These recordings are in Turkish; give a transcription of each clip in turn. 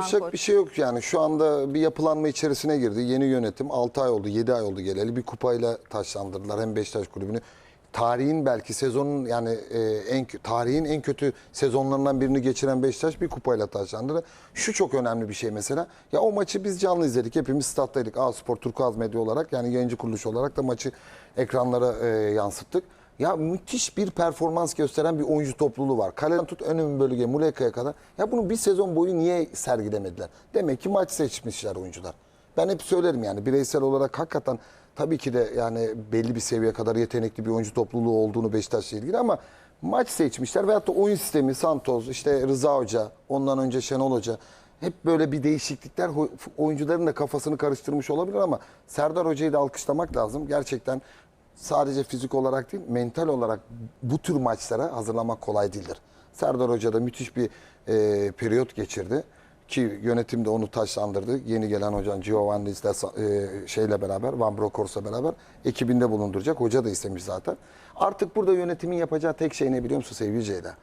Yapacak bir şey yok yani. Şu anda bir yapılanma içerisine girdi. Yeni yönetim 6 ay oldu, 7 ay oldu geleli. Bir kupayla taşlandırdılar hem Beşiktaş kulübünü. Tarihin belki sezonun yani e, en tarihin en kötü sezonlarından birini geçiren Beşiktaş bir kupayla taşlandırdı. Şu çok önemli bir şey mesela. Ya o maçı biz canlı izledik. Hepimiz stat'taydık. A Spor Turkuaz Medya olarak yani yayıncı kuruluş olarak da maçı ekranlara e, yansıttık. Ya müthiş bir performans gösteren bir oyuncu topluluğu var. Kaleden tut ön ön bölge Muleka'ya kadar. Ya bunu bir sezon boyu niye sergilemediler? Demek ki maç seçmişler oyuncular. Ben hep söylerim yani bireysel olarak hakikaten tabii ki de yani belli bir seviyeye kadar yetenekli bir oyuncu topluluğu olduğunu Beşiktaş'la ilgili ama maç seçmişler veyahut da oyun sistemi Santos, işte Rıza Hoca, ondan önce Şenol Hoca hep böyle bir değişiklikler oyuncuların da kafasını karıştırmış olabilir ama Serdar Hoca'yı da alkışlamak lazım. Gerçekten sadece fizik olarak değil, mental olarak bu tür maçlara hazırlamak kolay değildir. Serdar Hoca da müthiş bir e, periyot geçirdi ki yönetim de onu taşlandırdı. Yeni gelen hocam Giovanni e, şeyle beraber, Van Bronckhorst'la beraber ekibinde bulunduracak. Hoca da istemiş zaten. Artık burada yönetimin yapacağı tek şey ne biliyor musun sevgili Ceyda?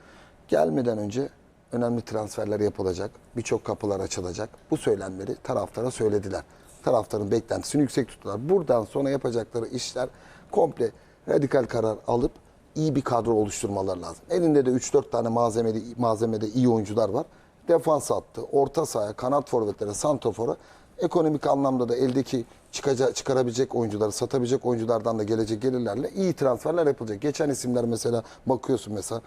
Gelmeden önce önemli transferler yapılacak. Birçok kapılar açılacak. Bu söylemleri taraftara söylediler. Taraftarın beklentisini yüksek tuttular. Buradan sonra yapacakları işler komple radikal karar alıp iyi bir kadro oluşturmaları lazım. Elinde de 3-4 tane malzemeli, malzemede iyi oyuncular var. Defans hattı, orta sahaya, kanat forvetlere, santrofora ekonomik anlamda da eldeki çıkaca, çıkarabilecek oyuncuları, satabilecek oyunculardan da gelecek gelirlerle iyi transferler yapılacak. Geçen isimler mesela bakıyorsun mesela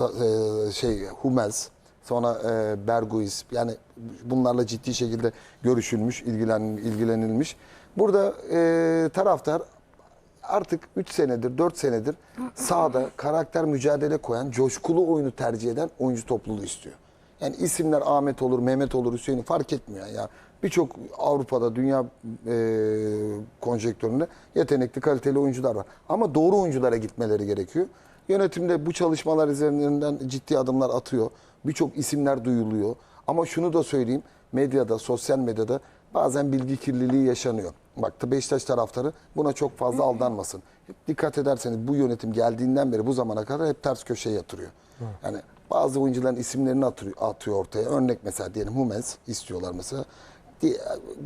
e, şey Hummels, sonra e, Berguiz yani bunlarla ciddi şekilde görüşülmüş, ilgilen, ilgilenilmiş. Burada e, taraftar artık 3 senedir, 4 senedir sahada karakter mücadele koyan, coşkulu oyunu tercih eden oyuncu topluluğu istiyor. Yani isimler Ahmet olur, Mehmet olur, Hüseyin fark etmiyor ya. Birçok Avrupa'da, dünya e, konjektöründe yetenekli, kaliteli oyuncular var. Ama doğru oyunculara gitmeleri gerekiyor. Yönetimde bu çalışmalar üzerinden ciddi adımlar atıyor. Birçok isimler duyuluyor. Ama şunu da söyleyeyim, medyada, sosyal medyada bazen bilgi kirliliği yaşanıyor. Bak Beşiktaş taraftarı buna çok fazla aldanmasın. Hep dikkat ederseniz bu yönetim geldiğinden beri bu zamana kadar hep ters köşeye yatırıyor. Yani bazı oyuncuların isimlerini atıyor, atıyor ortaya. Örnek mesela diyelim Hummels istiyorlar mesela. Di-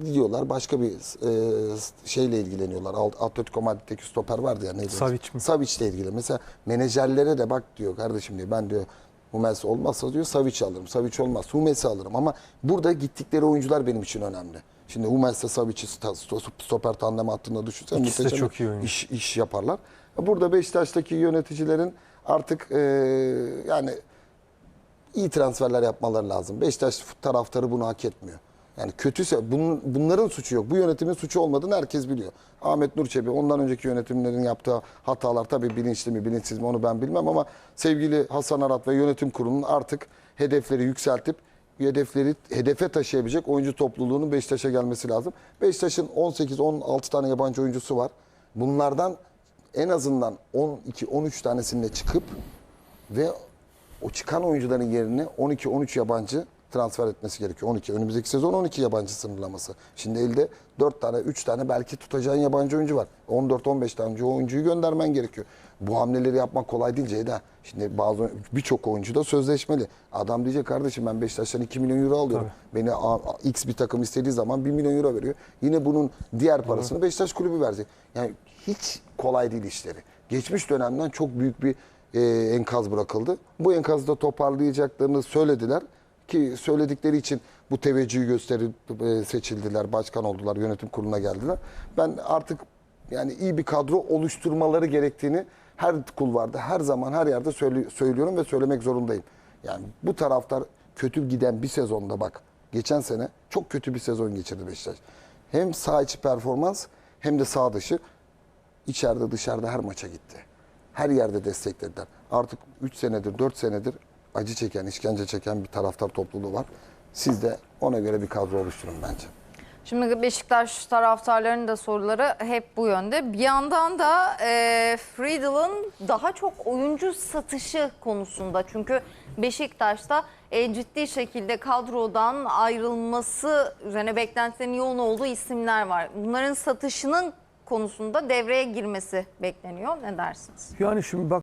Gidiyorlar başka bir e, şeyle ilgileniyorlar. Atletico Madrid'deki stoper vardı ya neydi? Savic mi? Savic'le ilgili. Mesela menajerlere de bak diyor kardeşim diyor ben diyor Hummels olmazsa diyor Savic alırım. Savic olmaz Hummels'i alırım ama burada gittikleri oyuncular benim için önemli. Şimdi Hummels'le Savic'i stoper tandemi hattında düşünsen İkisi de çok iyi oyuncu. iş, iş yaparlar. Burada Beşiktaş'taki yöneticilerin artık e, yani iyi transferler yapmaları lazım. Beşiktaş taraftarı bunu hak etmiyor. Yani kötüse bunun, bunların suçu yok. Bu yönetimin suçu olmadığını herkes biliyor. Ahmet Nur Çebi ondan önceki yönetimlerin yaptığı hatalar tabii bilinçli mi bilinçsiz mi onu ben bilmem ama sevgili Hasan Arat ve yönetim kurulunun artık hedefleri yükseltip hedefleri hedefe taşıyabilecek oyuncu topluluğunun Beşiktaş'a gelmesi lazım. Beşiktaş'ın 18-16 tane yabancı oyuncusu var. Bunlardan en azından 12-13 tanesinde çıkıp ve o çıkan oyuncuların yerine 12-13 yabancı transfer etmesi gerekiyor. 12. Önümüzdeki sezon 12 yabancı sınırlaması. Şimdi elde 4 tane, 3 tane belki tutacağın yabancı oyuncu var. 14-15 tane oyuncuyu göndermen gerekiyor. Bu hamleleri yapmak kolay değil Ceyda. Şimdi bazı birçok oyuncu da sözleşmeli. Adam diyecek kardeşim ben Beşiktaş'tan 2 milyon euro alıyorum. Beni A- A- X bir takım istediği zaman 1 milyon euro veriyor. Yine bunun diğer parasını Beşiktaş kulübü verecek. Yani hiç kolay değil işleri. Geçmiş dönemden çok büyük bir e, enkaz bırakıldı. Bu enkazı da toparlayacaklarını söylediler ki söyledikleri için bu teveccühü gösterip e, seçildiler, başkan oldular, yönetim kuruluna geldiler. Ben artık yani iyi bir kadro oluşturmaları gerektiğini her kulvarda, her zaman, her yerde söylüyorum ve söylemek zorundayım. Yani bu taraftar kötü giden bir sezonda bak, geçen sene çok kötü bir sezon geçirdi Beşiktaş. Hem sağ içi performans hem de sağ dışı içeride dışarıda her maça gitti. Her yerde desteklediler. Artık 3 senedir 4 senedir acı çeken, işkence çeken bir taraftar topluluğu var. Siz de ona göre bir kadro oluşturun bence. Şimdi Beşiktaş taraftarlarının da soruları hep bu yönde. Bir yandan da e, Friedel'ın daha çok oyuncu satışı konusunda. Çünkü Beşiktaş'ta e, ciddi şekilde kadrodan ayrılması üzerine beklentilerin yoğun olduğu isimler var. Bunların satışının konusunda devreye girmesi bekleniyor. Ne dersiniz? Yani şimdi bak